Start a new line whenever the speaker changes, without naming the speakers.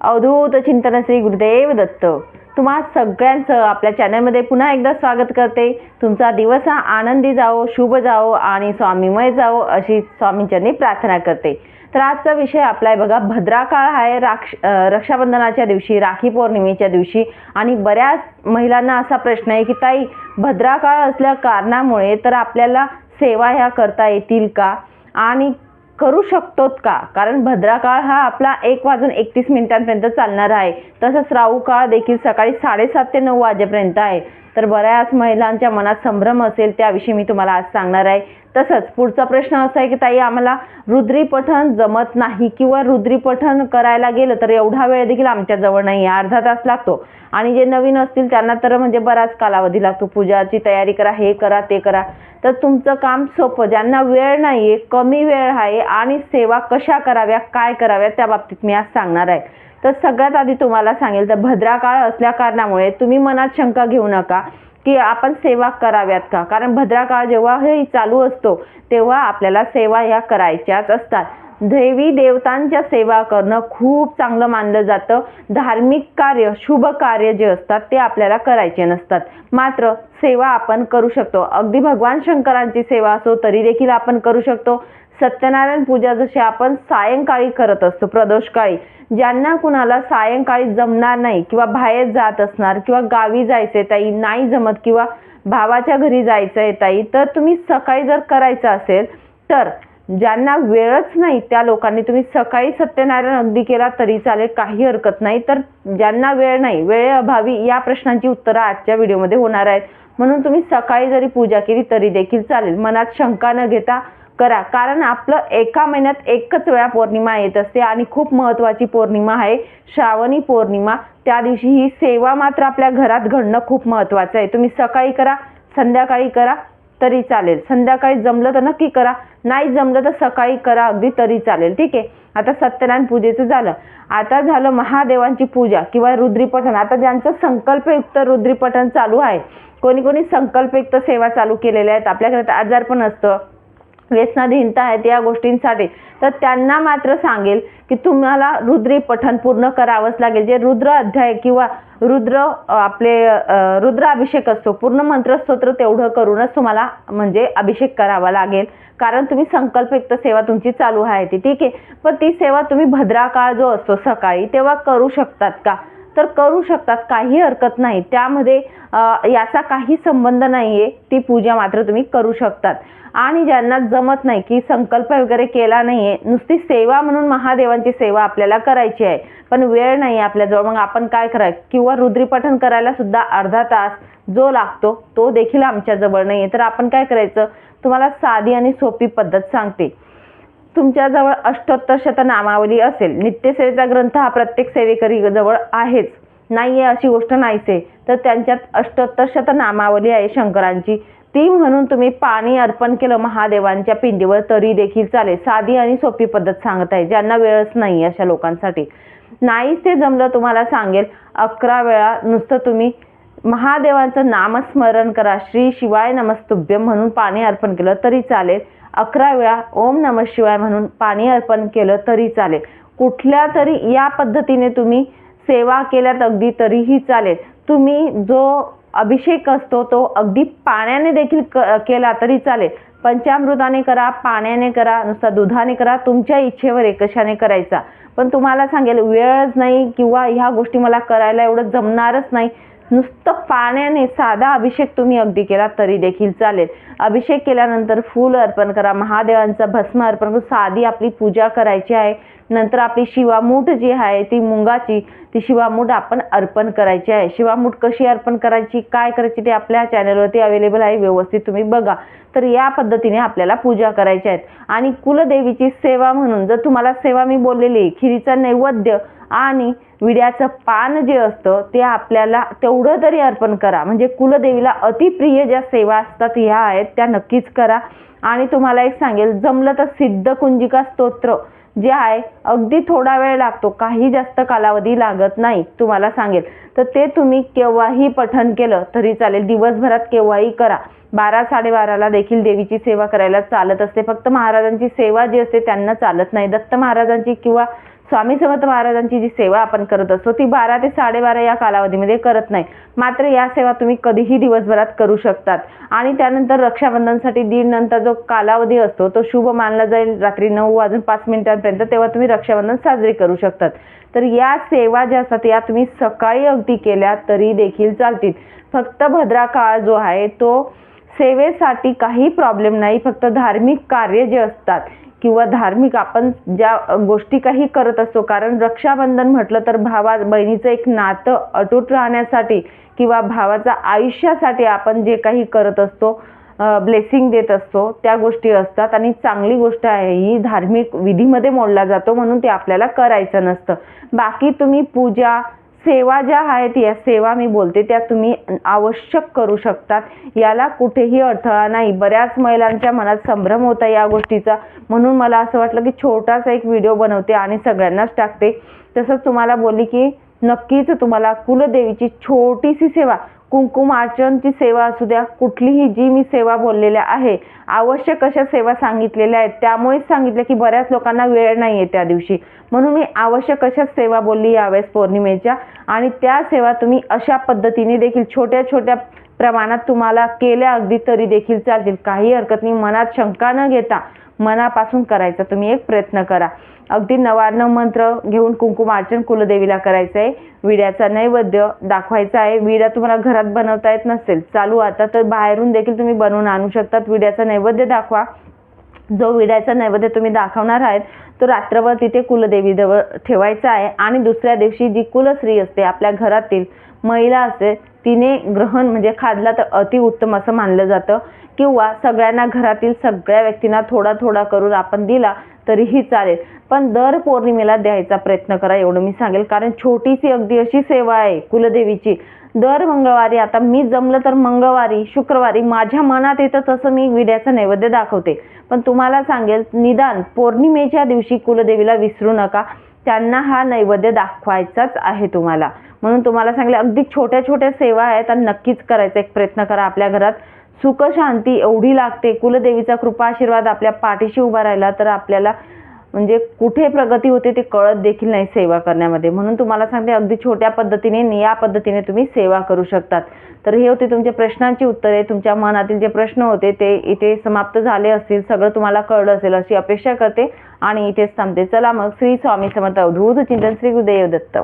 अवधूत चिंतन श्री गुरुदेव दत्त. तुम्हा सगळ्यांचं आपल्या चॅनलमध्ये पुन्हा एकदा स्वागत करते. तुमचा दिवस हा आनंदी जावो शुभ जावो आणि स्वामीमय जावो अशी स्वामींच्यांनी प्रार्थना करते. तर आजचा विषय आपला आहे बघा भद्रा काळ आहे राक्ष रक्षाबंधनाच्या दिवशी राखी पौर्णिमेच्या दिवशी आणि बऱ्याच महिलांना असा प्रश्न आहे की ताई भद्रा काळ असल्या कारणामुळे तर आपल्याला सेवा ह्या करता येतील का? आणि करू शकतोत का? कारण भद्राकाळ हा आपला एक वाजून एकतीस मिनिटांपर्यंत चालणार आहे. तसंच राहू काळ देखील सकाळी साडेसात ते नऊ वाजेपर्यंत आहे. तर बऱ्याच महिलांच्या मनात संभ्रम असेल त्याविषयी मी तुम्हाला आज सांगणार आहे. तसंच पुढचा प्रश्न असा आहे की ताई आम्हाला रुद्रीपठन जमत नाही किंवा रुद्रीपठन करायला गेलं तर एवढा वेळ देखील आमच्याजवळ नाही आहे. अर्धा तास लागतो. आणि जे नवीन असतील त्यांना तर म्हणजे बराच कालावधी लागतो. पूजाची तयारी करा हे करा ते करा. तर तुमचं काम सोपं ज्यांना वेळ नाही आहे कमी वेळ आहे आणि सेवा कशा कराव्या काय कराव्या त्या बाबतीत मी आज सांगणार आहे. तर सगळ्यात आधी तुम्हाला सांगेल तर भद्रा काळ असल्या कारणामुळे तुम्ही मनात शंका घेऊ नका. की आपण सेवा कराव्यात का? कारण भद्राकाळ जेव्हा हे चालू असतो तेव्हा आपल्याला सेवा ह्या करायच्याच असतात. देवी देवतांच्या सेवा करणं खूप चांगलं मानलं जातं. धार्मिक कार्य शुभ कार्य जे असतात ते आपल्याला करायचे नसतात. मात्र सेवा आपण करू शकतो. अगदी भगवान शंकरांची सेवा असो तरी देखील आपण करू शकतो. सत्यनारायण पूजा जशी आपण सायंकाळी करत असतो प्रदोषकाळी ज्यांना कुणाला सायंकाळी जमणार नाही किंवा बाहेर जात असणार किंवा गावी जायचे ताई नाही जमत किंवा भावाच्या घरी जायचं आहे ताई तर तुम्ही सकाळी जर करायचं असेल तर ज्यांना वेळच नाही त्या लोकांनी तुम्ही सकाळी सत्यनारायण अगदी केला तरी चालेल काही हरकत नाही. तर ज्यांना वेळ नाही वेळेअभावी या प्रश्नांची उत्तरं आजच्या व्हिडिओमध्ये होणार आहेत. म्हणून तुम्ही सकाळी जरी पूजा केली तरी देखील चालेल. मनात शंका न घेता करा. कारण आपलं एका महिन्यात एकच वेळा पौर्णिमा येत असते आणि खूप महत्त्वाची पौर्णिमा आहे. श्रावणी पौर्णिमा. त्या दिवशी ही सेवा मात्र आपल्या घरात घडणं खूप महत्त्वाचं आहे. तुम्ही सकाळी करा संध्याकाळी करा तरी चालेल. संध्याकाळी जमलं तर नक्की करा. नाही जमलं तर सकाळी करा अगदी तरी चालेल. ठीक आहे? आता सत्यनारायण पूजेचं झालं. आता झालं महादेवांची पूजा किंवा रुद्रीपठण. आता ज्यांचं संकल्पयुक्त रुद्रीपठण चालू आहे कोणी कोणी संकल्पयुक्त सेवा चालू केलेल्या आहेत. आपल्या घरात आजार पण असतं. व्यसनाधीनता आहेत या गोष्टींसाठी तर त्यांना मात्र सांगेल की तुम्हाला रुद्री पठन पूर्ण करावंच लागेल. जे रुद्र अध्याय किंवा रुद्र आपले रुद्र अभिषेक असतो पूर्ण मंत्रस्तोत्र तेवढं करूनच तुम्हाला म्हणजे अभिषेक करावा लागेल. कारण तुम्ही संकल्पयुक्त सेवा तुमची चालू आहे ती. ठीक आहे. पण ती सेवा तुम्ही भद्राकाळ जो असतो सकाळी तेव्हा करू शकतात का? तर करू शकतात काही हरकत नाही. त्यामध्ये याचा काही संबंध नाही आहे ती पूजा मात्र तुम्ही करू शकतात. आणि ज्यांना जमत नाही की संकल्प वगैरे केला नाही आहे नुसती सेवा म्हणून महादेवांची सेवा आपल्याला करायची आहे. पण वेळ नाही आहे आपल्याजवळ. मग आपण काय करायचं किंवा रुद्रीपठण करायला सुद्धा अर्धा तास जो लागतो तो देखील आमच्याजवळ नाही आहे तर आपण काय करायचं? तुम्हाला साधी आणि सोपी पद्धत सांगते. तुमच्याजवळ अष्टोत्तर शतनामावली असेल. नित्यसेवेचा ग्रंथ हा प्रत्येक सेवेकरी जवळ आहेच. नाही आहे अशी गोष्ट नाहीच आहे तर त्यांच्यात अष्टोत्तर शतनामावली आहे शंकरांची. ती म्हणून तुम्ही पाणी अर्पण केलं महादेवांच्या पिंडीवर तरी देखील चालेल. साधी आणि सोपी पद्धत सांगत आहे ज्यांना वेळच नाही अशा लोकांसाठी. नाहीच ते जमलं तुम्हाला सांगेल अकरा वेळा नुसतं तुम्ही महादेवांचं नामस्मरण करा. श्री शिवाय नमस्तुभ्यम म्हणून पाणी अर्पण केलं तरी चालेल. अकरा वेळा ओम नम शिवाय म्हणून पाणी अर्पण केलं तरी चालेल. कुठल्या तरी या पद्धतीने तुम्ही सेवा केल्यात अगदी तरीही चालेल. तुम्ही जो अभिषेक असतो तो अगदी पाण्याने देखील क केला तरी चालेल. पंचामृताने करा पाण्याने करा नुसता दुधाने करा तुमच्या इच्छेवर एकशाने करायचा. पण तुम्हाला सांगेल वेळच नाही किंवा ह्या गोष्टी मला करायला एवढं जमणारच नाही. नुसतं पाण्याने साधा अभिषेक तुम्ही अगदी केला तरी देखील चालेल. अभिषेक केल्यानंतर फूल अर्पण करा महादेवांचा भस्म अर्पण करून साधी आपली पूजा करायची आहे. नंतर आपली शिवामूठ जी आहे ती मुंगाची ती शिवामूठ आपण अर्पण करायची आहे. शिवामूठ कशी अर्पण करायची काय करायची ते आपल्या चॅनलवरती अवेलेबल आहे व्यवस्थित तुम्ही बघा. तर या पद्धतीने आपल्याला पूजा करायची आहेत आणि कुलदेवीची सेवा म्हणून जर तुम्हाला सेवा मी बोललेली आहे, खिरीचा नैवेद्य आणि विड्याचं पान जे असतं ते आपल्याला तेवढं तरी अर्पण करा. म्हणजे कुलदेवीला अतिप्रिय ज्या सेवा असतात ह्या आहेत त्या नक्कीच करा. आणि तुम्हाला एक सांगेल जमलं तर सिद्ध कुंजिका स्तोत्र. जे आहे अगदी थोडा वेळ लागतो. काही जास्त कालावधी लागत नाही तुम्हाला सांगेल. तर ते तुम्ही केव्हाही पठण केलं तरी चालेल. दिवसभरात केव्हाही करा. बारा साडेबाराला देखील देवीची सेवा करायला चालत असते. फक्त महाराजांची सेवा जी असते त्यांना चालत नाही. दत्त महाराजांची किंवा स्वामी समर्थ महाराजांची जी सेवा आपण करत असतो ती बारा ते साडेबारा या कालावधीमध्ये करत नाही. मात्र या सेवा तुम्ही कधीही दिवसभरात करू शकतात. आणि त्यानंतर रक्षाबंधनसाठी दीड नंतर जो कालावधी असतो तो शुभ मानला जाईल रात्री नऊ वाजून पाच मिनिटांपर्यंत तेव्हा तुम्ही रक्षाबंधन साजरी करू शकतात. तर या सेवा ज्या असतात या तुम्ही सकाळी अगदी केल्या तरी देखील चालतील. फक्त भद्रा काळ जो आहे तो सेवेसाठी काही प्रॉब्लेम नाही. फक्त धार्मिक कार्य जे असतात किंवा धार्मिक आपण ज्या गोष्टी काही करत असतो कारण रक्षाबंधन म्हटलं तर भावा बहिणीचं एक नातं अटूट राहण्यासाठी किंवा भावाचा आयुष्यासाठी आपण जे काही करत असतो ब्लेसिंग देत असतो त्या गोष्टी असतात आणि चांगली गोष्ट आहे ही धार्मिक विधीमध्ये मोडला जातो म्हणून ते आपल्याला करायचं नसतं. बाकी तुम्ही पूजा सेवा ज्या आहेत या सेवा मी बोलते त्या तुम्ही आवश्यक करू शकतात. याला कुठेही अडथळा नाही. बऱ्याच महिलांच्या मनात संभ्रम होता या गोष्टीचा. म्हणून मला असं वाटलं की छोटासा एक व्हिडिओ बनवते आणि सगळ्यांनाच टाकते. तसंच तुम्हाला बोलली की नक्कीच तुम्हाला कुलदेवीची छोटीशी सेवा कुंकुम अर्चनची सेवा असू द्या कुठलीही जी मी सेवा बोललेल्या आहे आवश्यक अशा सेवा सांगितलेल्या आहेत त्यामुळेच सांगितलं की बऱ्याच लोकांना वेळ नाही आहे त्या दिवशी. म्हणून मी आवश्यक अशा सेवा बोलली यावेळेस पौर्णिमेच्या आणि त्या सेवा तुम्ही अशा पद्धतीने देखील छोट्या छोट्या प्रमाणात तुम्हाला केल्या अगदी तरी देखील चालतील. काही हरकत नाही मनात शंका न घेता मनापासून करायचा. तुम्ही एक प्रयत्न करा. अगदी नवार्ण मंत्र घेऊन कुंकुमार्चन कुलदेवीला करायचं आहे विड्याचा नैवेद्य दाखवायचा आहे. विड्या तुम्हाला घरात बनवता येत नसेल. चालू आता तर बाहेरून देखील तुम्ही बनवून आणू शकतात. विड्याचा नैवेद्य दाखवा. जो विड्याचा नैवेद्य तुम्ही दाखवणार आहेत तो रात्रभर तिथे कुलदेवीजवळ ठेवायचा आहे आणि दुसऱ्या दिवशी जी कुलस्त्री असते आपल्या घरातील महिला असते तिने ग्रहण म्हणजे खाल्ला तर अतिउत्तम असं मानलं जातं. किंवा सगळ्यांना घरातील सगळ्या व्यक्तींना थोडा थोडा करून आपण दिला तरीही चालेल. पण दर पौर्णिमेला द्यायचा प्रयत्न करा एवढं मी सांगेल. कारण छोटीशी अगदी अशी सेवा आहे कुलदेवीची. दर मंगळवारी आता मी जमलं तर मंगळवारी शुक्रवारी माझ्या मनात येतं तसं मी विड्याचं नैवेद्य दाखवते. पण तुम्हाला सांगेल निदान पौर्णिमेच्या दिवशी कुलदेवीला विसरू नका. त्यांना हा नैवेद्य दाखवायचाच आहे तुम्हाला. म्हणून तुम्हाला सांगले अगदी छोट्या छोट्या सेवा आहेत आणि नक्कीच करायचा एक प्रयत्न करा आपल्या घरात. सुख शांती एवढी लागते. कुलदेवीचा कृपा आशीर्वाद आपल्या पाठीशी उभा राहिला तर आपल्याला म्हणजे कुठे प्रगती होते ते कळत देखील नाही सेवा करण्यामध्ये. म्हणून तुम्हाला सांगते अगदी छोट्या पद्धतीने या पद्धतीने तुम्ही सेवा करू शकतात. तर हे होते तुमच्या प्रश्नांची उत्तरे. तुमच्या मनातील जे प्रश्न होते ते इथे समाप्त झाले असतील. सगळं तुम्हाला कळलं असेल अशी अपेक्षा करते. आणि इथेच थांबते. चला मग श्री स्वामी समर्थ अवधूत चिंतन श्री गुरुदेव दत्त.